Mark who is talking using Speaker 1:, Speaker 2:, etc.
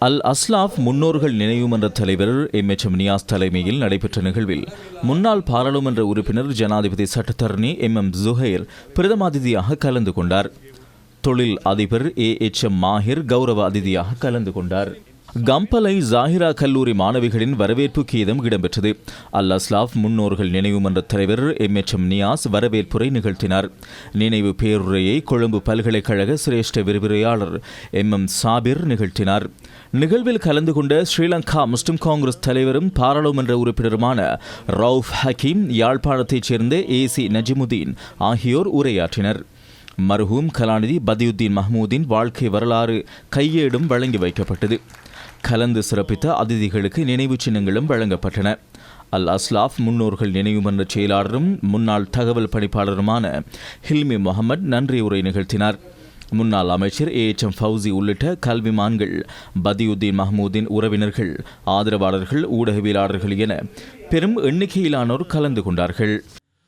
Speaker 1: அல் அஸ்லாஃப் முன்னோர்கள் நினைவு மன்ற தலைவர் எம். எச். எம் நியாஸ் தலைமையில் நடைபெற்ற நிகழ்வில் முன்னாள் பாராளுமன்ற உறுப்பினர் ஜனாதிபதி சட்டத்தரணி எம். எம். ஜுஹைர் பிரதம அதிதியாக கலந்து கொண்டார். தொழில் அதிபர் ஏ. எச். எம். மாஹிர் கௌரவ அதிதியாக கலந்து கொண்டார். கம்பலை ஜாகிரா கல்லூரி மாணவிகளின் வரவேற்பு கீதம் இடம்பெற்றது. அல் அஸ்லாஃப் முன்னோர்கள் நினைவு மன்ற தலைவர் எம். எச். எம். நியாஸ் வரவேற்புரை நிகழ்த்தினார். நினைவு பேருரையை கொழும்பு பல்கலைக்கழக சிரேஷ்ட விரிவுரையாளர் எம். எம். சாபிர் நிகழ்த்தினார். நிகழ்வில் கலந்து கொண்ட ஸ்ரீலங்கா முஸ்லிம் காங்கிரஸ் தலைவரும் பாராளுமன்ற உறுப்பினருமான ரவுஃப் ஹக்கீம் யாழ்ப்பாணத்தைச் சேர்ந்த ஏ. சி. நஜிமுதீன் ஆகியோர் உரையாற்றினர். மர்ஹூம் கலாநிதி பதியுத்தீன் மஹமூதின் வாழ்க்கை வரலாறு கையேடும் வழங்கி வைக்கப்பட்டது. கலந்து சிறப்பித்த அதிதிகளுக்கு நினைவு சின்னங்களும் வழங்கப்பட்டன. அல் அஸ்லாஃப் முன்னோர்கள் நினைவுமன்ற செயலாளரும் முன்னாள் தகவல் பணிப்பாளருமான ஹில்மி முகமது நன்றி உரை நிகழ்த்தினார். முன்னாள் அமைச்சர் ஏ எச் எம் ஃபவுசி உள்ளிட்ட கல்விமான்கள் பதியுத்தீன் மஹமூதின் உறவினர்கள் ஆதரவாளர்கள் ஊடகவியலாளர்கள் என பெரும் எண்ணிக்கையிலானோர் கலந்து கொண்டார்கள்.